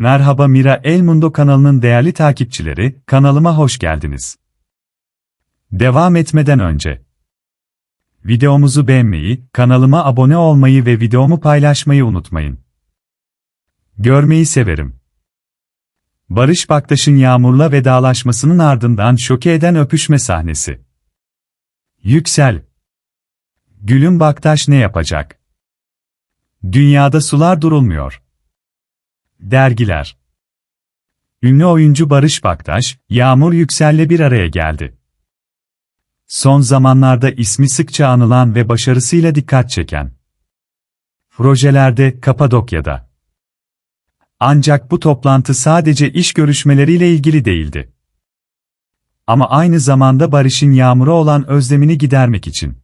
Merhaba Mira El Mundo kanalının değerli takipçileri, kanalıma hoş geldiniz. Devam etmeden önce videomuzu beğenmeyi, kanalıma abone olmayı ve videomu paylaşmayı unutmayın. Görmeyi severim. Barış Baktaş'ın Yağmur'la vedalaşmasının ardından şoke eden öpüşme sahnesi. Yüksel. Gülüm Baktaş ne yapacak? Dünyada sular durulmuyor. Dergiler. Ünlü oyuncu Barış Baktaş, Yağmur Yüksel'le bir araya geldi. Son zamanlarda ismi sıkça anılan ve başarısıyla dikkat çeken projelerde Kapadokya'da. Ancak bu toplantı sadece iş görüşmeleriyle ilgili değildi. Ama aynı zamanda Barış'ın Yağmur'a olan özlemini gidermek için.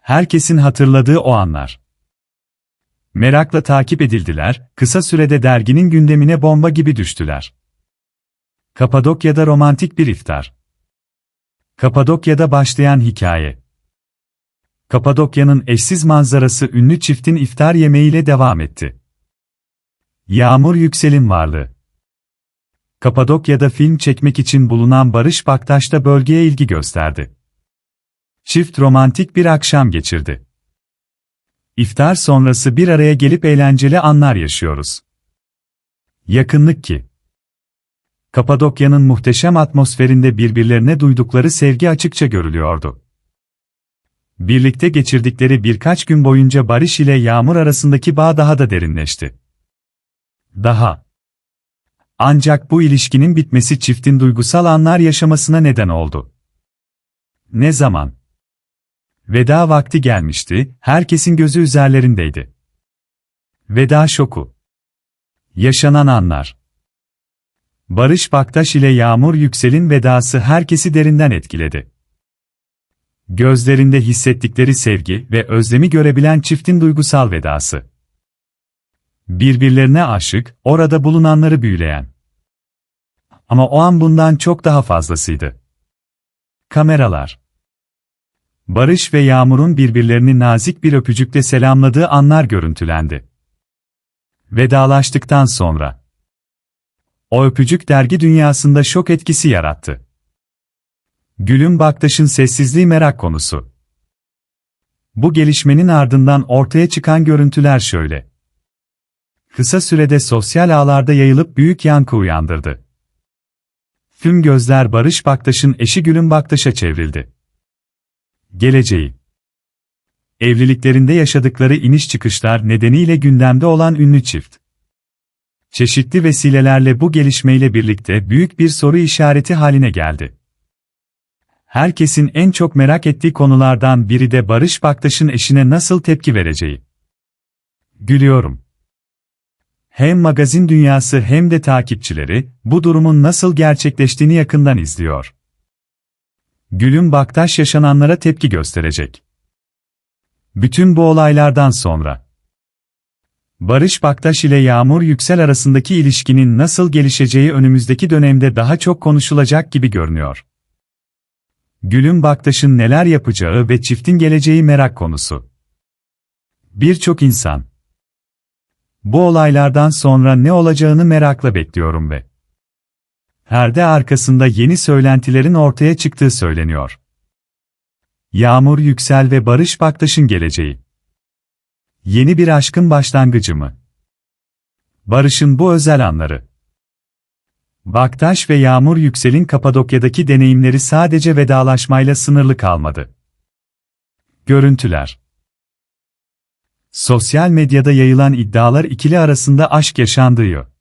Herkesin hatırladığı o anlar. Merakla takip edildiler, kısa sürede derginin gündemine bomba gibi düştüler. Kapadokya'da romantik bir iftar. Kapadokya'da başlayan hikaye. Kapadokya'nın eşsiz manzarası ünlü çiftin iftar yemeğiyle devam etti. Yağmur Yüksel'in varlığı. Kapadokya'da film çekmek için bulunan Barış Baktaş da bölgeye ilgi gösterdi. Çift romantik bir akşam geçirdi. İftar sonrası bir araya gelip eğlenceli anlar yaşıyoruz. Yakınlık ki. Kapadokya'nın muhteşem atmosferinde birbirlerine duydukları sevgi açıkça görülüyordu. Birlikte geçirdikleri birkaç gün boyunca Barış ile Yağmur arasındaki bağ daha da derinleşti. Daha. Ancak bu ilişkinin bitmesi çiftin duygusal anlar yaşamasına neden oldu. Ne zaman? Veda vakti gelmişti, herkesin gözü üzerlerindeydi. Veda şoku. Yaşanan anlar. Barış Baktaş ile Yağmur Yüksel'in vedası herkesi derinden etkiledi. Gözlerinde hissettikleri sevgi ve özlemi görebilen çiftin duygusal vedası. Birbirlerine aşık, orada bulunanları büyüleyen. Ama o an bundan çok daha fazlasıydı. Kameralar. Barış ve Yağmur'un birbirlerini nazik bir öpücükle selamladığı anlar görüntülendi. Vedalaştıktan sonra. O öpücük dergi dünyasında şok etkisi yarattı. Gülüm Baktaş'ın sessizliği merak konusu. Bu gelişmenin ardından ortaya çıkan görüntüler şöyle. Kısa sürede sosyal ağlarda yayılıp büyük yankı uyandırdı. Tüm gözler Barış Baktaş'ın eşi Gülüm Baktaş'a çevrildi. Geleceği Evliliklerinde yaşadıkları iniş çıkışlar nedeniyle gündemde olan ünlü çift. Çeşitli vesilelerle bu gelişmeyle birlikte büyük bir soru işareti haline geldi. Herkesin en çok merak ettiği konulardan biri de Barış Baktaş'ın eşine nasıl tepki vereceği. Gülüyorum. Hem magazin dünyası hem de takipçileri, bu durumun nasıl gerçekleştiğini yakından izliyor. Gülüm Baktaş yaşananlara tepki gösterecek. Bütün bu olaylardan sonra Barış Baktaş ile Yağmur Yüksel arasındaki ilişkinin nasıl gelişeceği önümüzdeki dönemde daha çok konuşulacak gibi görünüyor. Gülüm Baktaş'ın neler yapacağı ve çiftin geleceği merak konusu. Birçok insan bu olaylardan sonra ne olacağını merakla bekliyorum ve Herde arkasında yeni söylentilerin ortaya çıktığı söyleniyor. Yağmur Yüksel ve Barış Baktaş'ın geleceği. Yeni bir aşkın başlangıcı mı? Barış'ın bu özel anları. Baktaş ve Yağmur Yüksel'in Kapadokya'daki deneyimleri sadece vedalaşmayla sınırlı kalmadı. Görüntüler Sosyal medyada yayılan iddialar ikili arasında aşk yaşandığı